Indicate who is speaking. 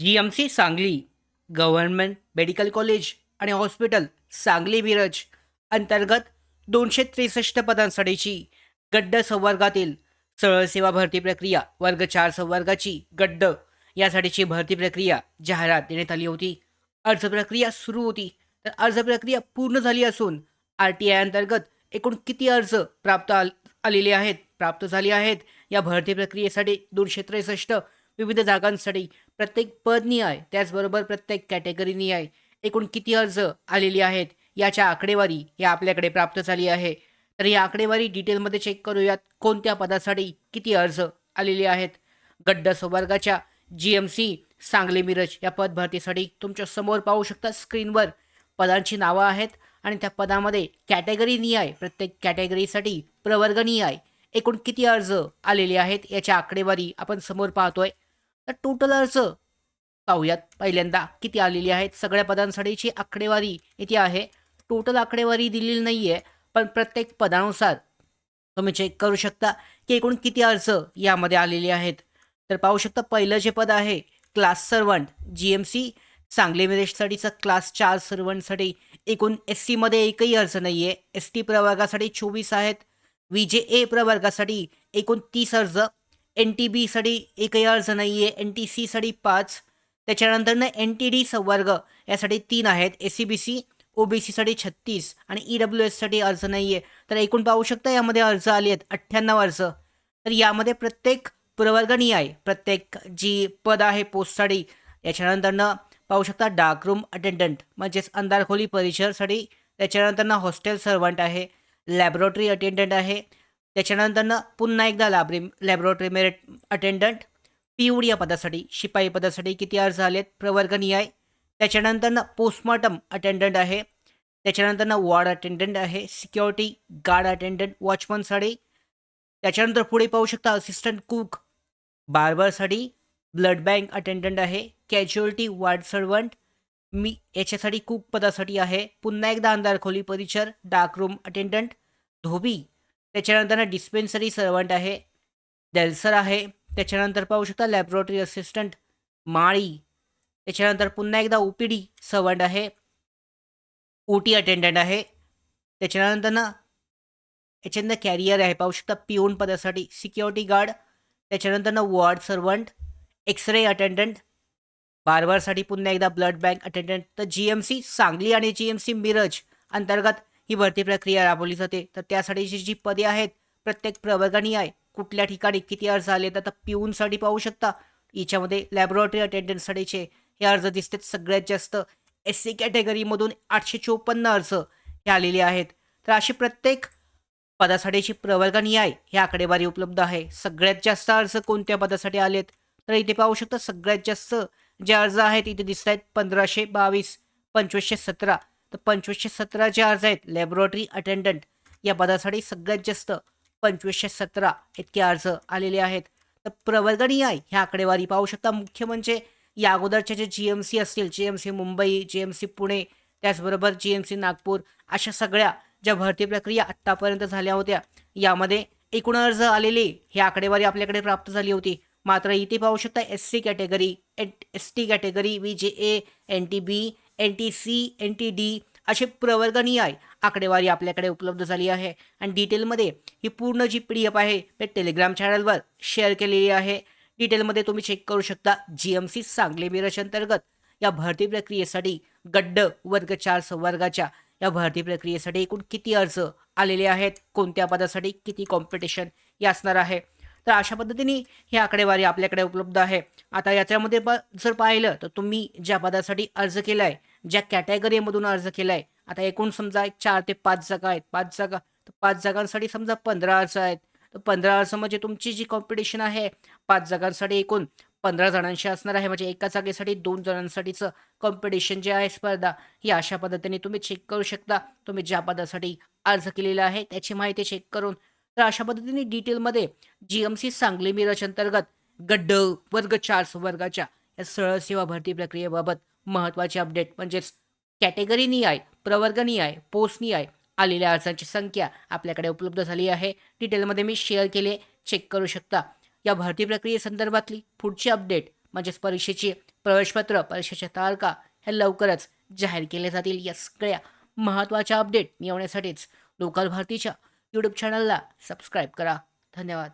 Speaker 1: G M C Sangli Government Medical College आणि hospital Sangli Miraj अंतर्गत दोनशे त्रेसष्ट पदांसाठीची गड्ड संवर्गातील सरळ सेवा भरती प्रक्रिया वर्ग चार संवर्गाची गड्ड यासाठीची भरती प्रक्रिया जाहिरात देण्यात आली होती. अर्ज प्रक्रिया सुरू होती. तर अर्ज प्रक्रिया पूर्ण झाली असून आर टी आय अंतर्गत एकूण किती अर्ज प्राप्त आलेले आहेत प्राप्त झाले आहेत? या भरती प्रक्रियेसाठी दोनशे त्रेसष्ट विविध जागांसाठी प्रत्येक पदनी आहे त्याचबरोबर प्रत्येक कॅटेगरीनी आहे एकूण किती अर्ज आलेली आहेत? याच्या आकडेवारी या आपल्याकडे प्राप्त झाली आहे. तर ही आकडेवारी डिटेलमध्ये चेक करूयात कोणत्या पदासाठी किती अर्ज आलेले आहेत? गड्ड संवर्गाच्या G M C Sangli Miraj या पद भरतीसाठी तुमच्यासमोर पाहू शकता स्क्रीनवर पदांची नावं आहेत आणि त्या पदामध्ये कॅटेगरी निहाय प्रत्येक कॅटेगरीसाठी प्रवर्गनी आहे एकूण किती अर्ज आलेले आहेत? याच्या आकडेवारी आपण समोर पाहतोय. तर टोटल अर्ज पाहूयात. पहिल्यांदा किती आलेली आहेत? सगळ्या पदांसाठीची आकडेवारी इथे आहे? टोटल आकडेवारी दिलेली नाही आहे पण प्रत्येक पदानुसार तुम्ही चेक करू शकता की एकूण किती अर्ज यामध्ये आलेले आहेत. तर पाहू शकता पहिलं जे पद आहे class servant G M C Sangli मिरेशसाठीचं class चार सर्वंटसाठी एकूण एस सीमध्ये एकही अर्ज नाही आहे एस टी प्रवर्गासाठी चोवीस आहेत. व्ही जे ए प्रवर्गासाठी एकूण तीस अर्ज एन टी बीसाठी एकही अर्ज नाही आहे. एन टी सीसाठी पाच. त्याच्यानंतरनं एन टी डी संवर्ग यासाठी तीन आहेत. S C B C O B सीसाठी छत्तीस आणि ई डब्ल्यू एससाठी अर्ज नाही आहे तर एकूण पाहू शकता यामध्ये अर्ज आले आहेत अठ्ठ्याण्णव अर्ज. तर यामध्ये प्रत्येक प्रवर्गणी आहे. प्रत्येक जी पद आहे पोस्टसाठी याच्यानंतरनं पाहू शकता डार्क रूम अटेंडंट म्हणजेच अंधारखोली परिसरसाठी त्याच्यानंतरनं हॉस्टेल सर्वंट आहे. लॅबोरेटरी अटेंडंट आहे. त्याच्यानंतरनं पुन्हा एकदा लॅब्रे लॅबोरेटरी मेरिट अटेंडंट पी या पदासाठी शिपाई पदासाठी किती अर्ज आलेत प्रवर्गनीय आहे त्याच्यानंतरनं पोस्टमॉर्टम अटेंडंट आहे. त्याच्यानंतरनं वॉर्ड अटेंडंट आहे सिक्युरिटी गार्ड अटेंडंट वॉचमनसाठी त्याच्यानंतर पुढे पाहू शकता असिस्टंट कुक बार्बरसाठी ब्लड बँक अटेंडंट आहे कॅज्युअलिटी वार्ड सर्वंट मी याच्यासाठी कुक पदासाठी आहे. पुन्हा एकदा अंधार खोली परिचर डार्क रूम अटेंडंट धोबी त्याच्यानंतर डिस्पेन्सरी सर्वंट आहे डेल्सर आहे त्याच्यानंतर पाहू शकता लॅबोरेटरी असिस्टंट माळी त्याच्यानंतर पुन्हा एकदा ओ पी डी सर्वंट आहे ओ टी अटेंडंट आहे त्याच्यानंतर ना याच्यानंतर कॅरियर आहे पाहू शकता पिऊन पदासाठी सिक्युरिटी गार्ड त्याच्यानंतर ना ward servant X ray attendant बारबारसाठी पुन्हा एकदा ब्लड बँक अटेंडंट तर जी एम सी सांगली आणि जी एम सी मिरज अंतर्गत ही भरती प्रक्रिया राबवली जाते तर त्यासाठीची जी पदे आहेत प्रत्येक प्रवर्गानी आहे. कुठल्या ठिकाणी किती अर्ज आले तर पिऊनसाठी पाहू शकता. याच्यामध्ये लॅबोरेटरी अटेंडन्ससाठीचे हे अर्ज दिसतात. सगळ्यात जास्त एस सी कॅटेगरीमधून आठशे चोपन्न अर्ज हे आलेले आहेत. तर अशी प्रत्येक पदासाठीची प्रवर्गानी आहे ही आकडेवारी उपलब्ध आहे. सगळ्यात जास्त अर्ज कोणत्या पदासाठी आलेत? तर इथे पाहू शकता सगळ्यात जास्त जे अर्ज आहेत इथे दिसत आहेत पंधराशे बावीस पंचवीसशे सतरा. तर पंचवीसशे सतरा जे अर्ज आहेत लॅबोरेटरी अटेंडंट या पदासाठी सगळ्यात जास्त पंचवीसशे सतरा इतके अर्ज आलेले आहेत. तर प्रवर्गणीय ह्या आकडेवारी पाहू शकता. मुख्य म्हणजे या अगोदरचे जे जी एम सी असतील G M C Mumbai G M C Pune त्याचबरोबर जी एम सी नागपूर अशा सगळ्या ज्या भरती प्रक्रिया आत्तापर्यंत झाल्या होत्या यामध्ये एकूण अर्ज आलेले ही आकडेवारी आपल्याकडे प्राप्त झाली होती. मात्र इथे पाहू शकता S C category eight S T category V J A N T B N T C N T D असे प्रवर्गनीय आहे आकडेवारी आपल्याकडे उपलब्ध झाली आहे. आणि डिटेलमध्ये ही पूर्ण जी पी डी एफ आहे ते टेलिग्राम चॅनलवर शेअर केलेली आहे. डिटेलमध्ये तुम्ही चेक करू शकता G M C Sangli Miraj अंतर्गत. या भरती प्रक्रियेसाठी गड्ड वर्ग चार संवर्गाच्या या भरती प्रक्रियेसाठी एकूण किती अर्ज आलेले आहेत? कोणत्या पदासाठी किती कॉम्पिटिशन हे असणार आहे? तर अशा पद्धतीने ही आकडेवारी आपल्याकडे उपलब्ध आहे. आता याच्यामध्ये प जर पाहिलं तर तुम्ही ज्या पदासाठी अर्ज केला आहे ज्या कॅटेगरीमधून अर्ज केला आहे आता एकूण समजा एक चार ते पाच जागा आहेत. पाच जागा तर पाच जागांसाठी समजा पंधरा अर्ज आहेत. तर पंधरा अर्ज म्हणजे तुमची जी कॉम्पिटिशन आहे पाच जागांसाठी एकूण पंधरा जणांशी असणार आहे. म्हणजे एका जागेसाठी दोन जणांसाठीचं कॉम्पिटिशन जे आहे स्पर्धा ही अशा पद्धतीने तुम्ही चेक करू शकता. तुम्ही ज्या पदासाठी अर्ज केलेला आहे त्याची माहिती चेक करून. तर अशा पद्धतीने डिटेलमध्ये G M C Sangli Miraj अंतर्गत गड्ड वर्ग चार वर्गाच्या या सरळ सेवा भरती प्रक्रियेबाबत महत्त्वाचे अपडेट म्हणजेच कॅटेगरीनी आहे प्रवर्गनी आहे पोस्टनी आहे आलेल्या अर्जांची संख्या आपल्याकडे उपलब्ध झाली आहे. डिटेलमध्ये मी शेअर केले चेक करू शकता. या भरती प्रक्रियेसंदर्भातली पुढची अपडेट म्हणजेच परीक्षेची प्रवेशपत्र परीक्षेच्या तारखा हे लवकरच जाहीर केले जातील. या सगळ्या महत्त्वाच्या अपडेट मिळवण्यासाठीच लोकल भारतीच्या यूट्यूब चॅनलला सबस्क्राईब करा. धन्यवाद.